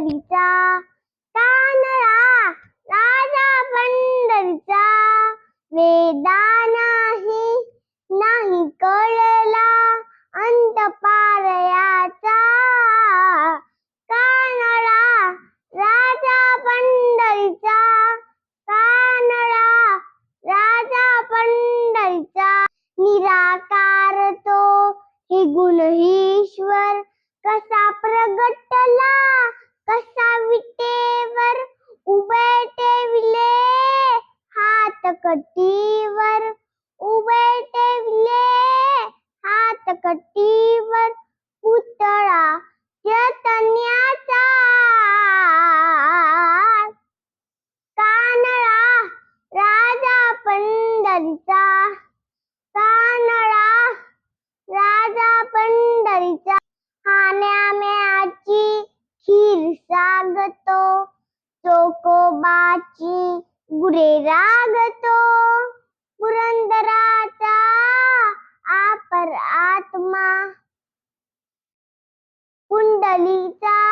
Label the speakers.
Speaker 1: पंढरीचा कानळा राजा पंढरीचा वेदा नाही नाही कळला अंत पारयाचा कानळा राजा पंढरीचा कानळा राजा पंढरीचा निराकार तो हे गुणही कटीवर उभे ठेवले हात कटीवर पुतळा चैतन्याचा. कानळा राजा पंढरीचा. कानळा राजा पंढरीचा. खाण्याम्याची खीर सांगतो. चोकोबाची गुरे रागतो पुरंदराचा आपर आत्मा. कुंडलीचा